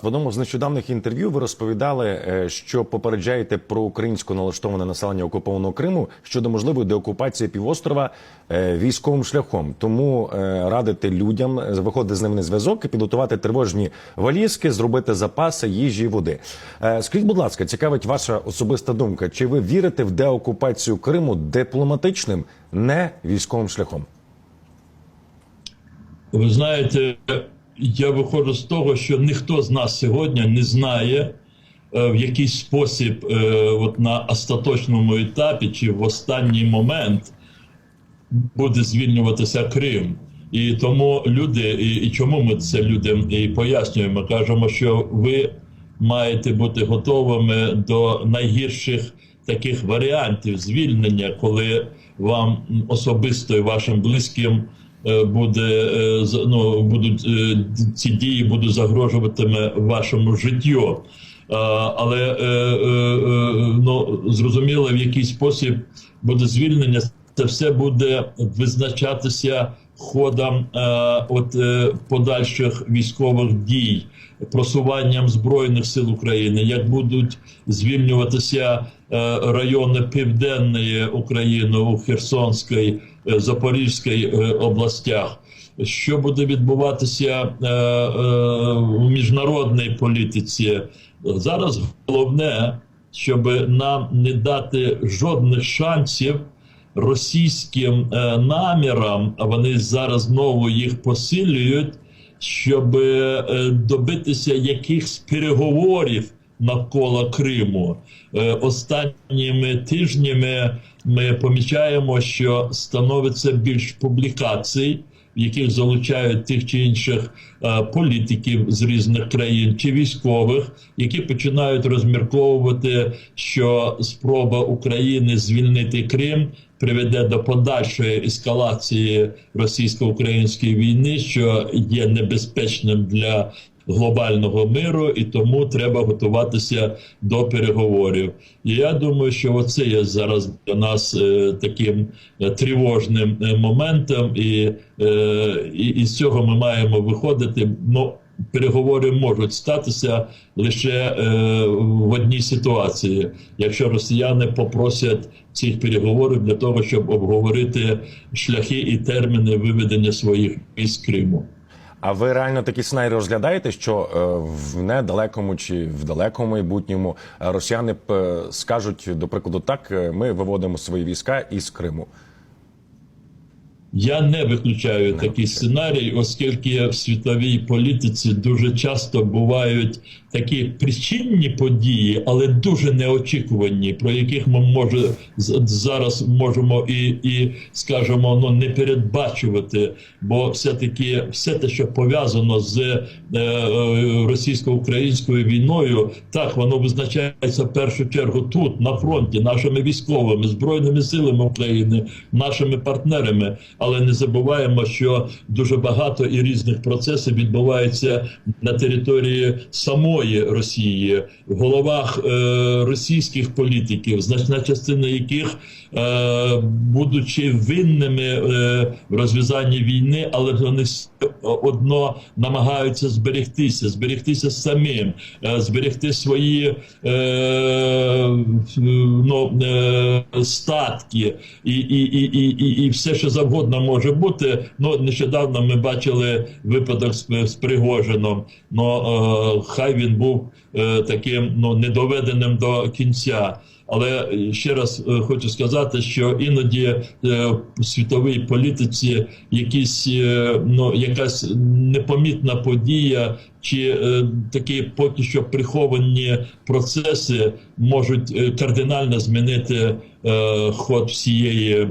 В одному з нещодавних інтерв'ю ви розповідали, е, що попереджаєте про українсько налаштоване населення окупованого Криму щодо можливої деокупації півострова е, військовим шляхом. Тому е, радите людям виходити з ними на зв'язок і підготувати тривожні валізки, зробити запаси їжі і води. Скажіть, будь ласка, цікавить ваша особиста думка. Чи ви вірите в деокупацію Криму дипломатичним, не військовим шляхом? Ви знаєте, я виходжу з того, що ніхто з нас сьогодні не знає, е, в який спосіб, е, от на остаточному етапі чи в останній момент буде звільнюватися Крим. І тому люди, і, і чому ми це людям і пояснюємо, кажемо, що ви маєте бути готовими до найгірших таких варіантів звільнення, коли вам особисто і вашим близьким буде е, ну, будуть е, ці дії будуть загрожуватиме вашому життю. Е, Але е, е, е, ну, зрозуміло, в який спосіб буде звільнення, це все буде визначатися ходом е, от, е, подальших військових дій, просуванням Збройних сил України, як будуть звільнюватися е, райони Південної України у Херсонській, е, Запорізькій е, областях. Що буде відбуватися е, е, у міжнародній політиці? Зараз головне, щоб нам не дати жодних шансів російським е, намірам, а вони зараз знову їх посилюють, щоб е, добитися якихось переговорів навколо Криму. Е, останніми тижнями ми помічаємо, що становиться більш публікацій в яких залучають тих чи інших е, політиків з різних країн чи військових, які починають розмірковувати, що спроба України звільнити Крим приведе до подальшої ескалації російсько-української війни, що є небезпечним для глобального миру, і тому треба готуватися до переговорів. І я думаю, що оце є зараз для нас е, таким е, тривожним е, моментом, і, е, і, і з цього ми маємо виходити. Ну, переговори можуть статися лише е, в одній ситуації, якщо росіяни попросять цих переговорів для того, щоб обговорити шляхи і терміни виведення своїх військ з Криму. А ви реально такі сценарії розглядаєте, що е, в недалекому чи в далекому майбутньому е, росіяни е, скажуть, до прикладу, так ми виводимо свої війська із Криму. Я не виключаю такий сценарій, оскільки в світовій політиці дуже часто бувають такі причинні події, але дуже неочікувані, про яких ми може зараз можемо і, і скажемо, ну не передбачувати, бо все-таки все те, що пов'язано з е, е, російсько-українською війною, так воно визначається в першу чергу тут, на фронті, нашими військовими, збройними силами України, нашими партнерами. Але не забуваємо, що дуже багато і різних процесів відбувається на території самої Росії, в головах е, російських політиків, значна частина яких, будучи винними е, в розв'язанні війни, але вони одно намагаються зберегтися, зберегтися самим, е, зберегти свої е, ну, е, статки і, і, і, і, і, і все, що завгодно може бути. Ну нещодавно ми бачили випадок з, з Пригожином. Ну е, хай він був е, таким ну недоведеним до кінця. Але ще раз е, хочу сказати, що іноді е, в світовій політиці якісь е, ну якась непомітна подія чи е, такі поки що приховані процеси можуть е, кардинально змінити е, ход всієї е,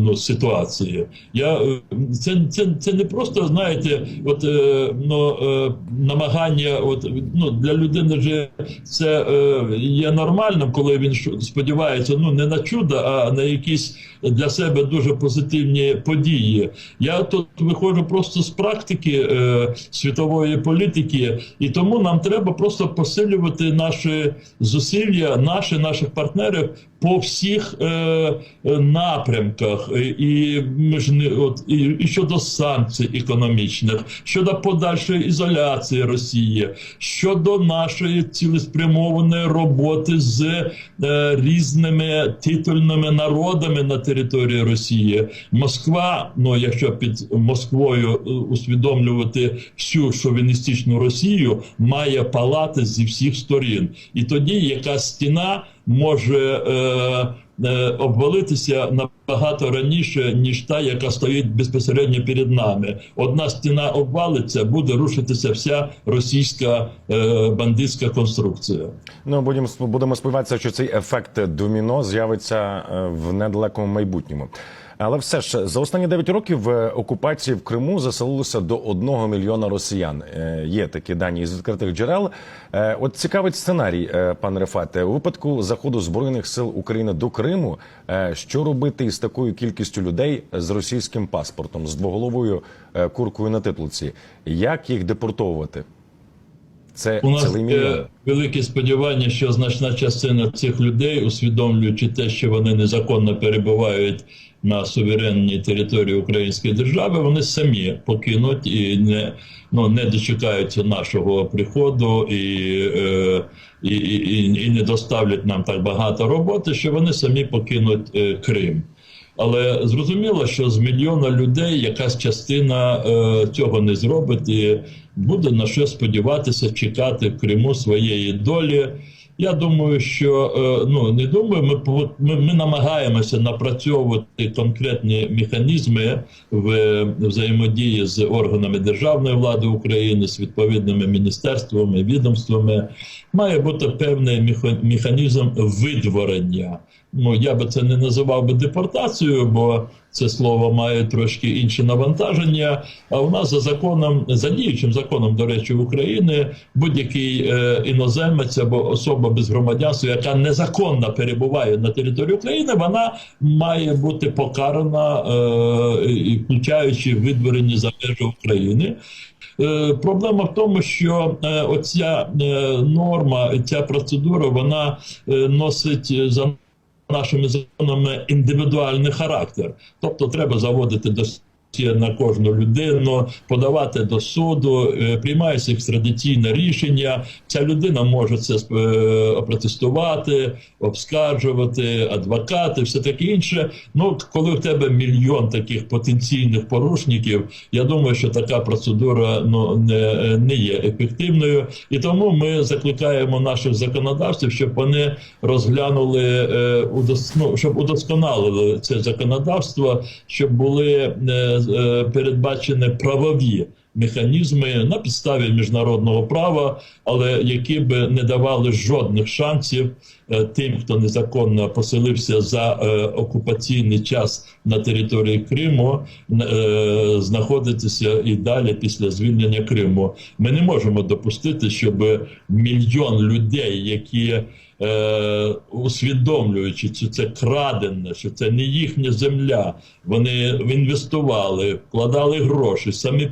ну, ситуації. Я е, це, це, це не просто знаєте, от е, ну, е, намагання, от ну для людини вже це е, є нормально. коли він сподівається ну не на чудо, а на якісь для себе дуже позитивні події. Я тут виходжу просто з практики е, світової політики, і тому нам треба просто посилювати наші зусилля, наші наших партнерів по всіх е, е, напрямках. І, ми ж не от і, і щодо санкцій економічних, щодо подальшої ізоляції Росії, щодо нашої цілеспрямованої роботи з е, різними титульними народами на території Росії. Москва, ну якщо під Москвою е, усвідомлювати всю шовіністичну Росію, має палати зі всіх сторін, і тоді яка стіна може. Е, е, Обвалитися набагато раніше, ніж та, яка стоїть безпосередньо перед нами. Одна стіна обвалиться, буде рушитися вся російська е, бандитська конструкція. Ну будемо будемо сподіватися, що цей ефект доміно з'явиться е, в недалекому майбутньому. Але все ж за останні 9 років окупації в Криму заселилося до 1 мільйона росіян. Е, Є такі дані з відкритих джерел. Е, От цікавий сценарій, е, пане Рефате. У випадку заходу збройних сил України до Криму, що робити із такою кількістю людей з російським паспортом, з двоголовою куркою на титлиці? Як їх депортовувати? Це У нас є великі сподівання, що значна частина цих людей, усвідомлюючи те, що вони незаконно перебувають на суверенній території Української держави, вони самі покинуть і не, ну, не дочекаються нашого приходу і, е, і, і, і не доставлять нам так багато роботи, що вони самі покинуть е, Крим. Але зрозуміло, що з мільйона людей якась частина е, цього не зробить і буде на що сподіватися, чекати в Криму своєї долі. Я думаю, що е, ну не думаю, ми, ми, ми намагаємося напрацьовувати конкретні механізми в взаємодії з органами державної влади України, з відповідними міністерствами, відомствами. Має бути певний механізм видворення. Ну я би це не називав би депортацією, бо це слово має трошки інші навантаження. А у нас за законом, за діючим законом, до речі, України будь-який е, іноземець або особа без громадянства, яка незаконно перебуває на території України, вона має бути покарана, е, включаючи видворені за межі України. Е, Проблема в тому, що е, оця е, норма, ця процедура, вона носить за нашими законами індивідуальний характер. Тобто треба заводити до на кожну людину, подавати до суду, е, приймається екстрадиційне рішення. Ця людина може це е, опротестувати, обскаржувати, адвокати, все таке інше. Ну, коли в тебе мільйон таких потенційних порушників, я думаю, що така процедура ну не, не є ефективною, і тому ми закликаємо наших законодавців, щоб вони розглянули е, ну, щоб удосконалили це законодавство, щоб були передбачені правові механізми на підставі міжнародного права, але які би не давали жодних шансів е, тим, хто незаконно поселився за е, окупаційний час на території Криму, е, знаходитися і далі після звільнення Криму. Ми не можемо допустити, щоб мільйон людей, які е, усвідомлюючи, що це крадене, що це не їхня земля. Вони інвестували, вкладали гроші, самі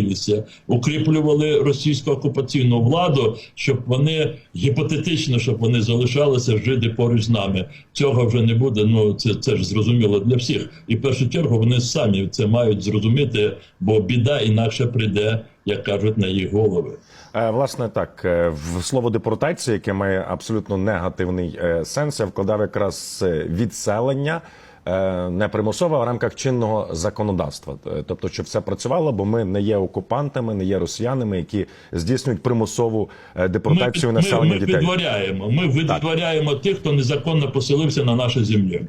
поселилися, укріплювали російську окупаційну владу, щоб вони гіпотетично, щоб вони залишалися жити поруч з нами. Цього вже не буде. Ну це, це ж зрозуміло для всіх. І в першу чергу вони самі це мають зрозуміти, бо біда інакше прийде, як кажуть, на їх голови. Е, Власне, так е, в слово депортація, яке має абсолютно негативний е, сенс, я вкладав якраз відселення. Е, Не примусова а в рамках чинного законодавства, Е, тобто, щоб все працювало, бо ми не є окупантами, не є росіянами, які здійснюють примусову е, депортацію ми, ми, населення ми дітей. відтворяємо. Ми відтворяємо тих, хто незаконно поселився на нашій землі.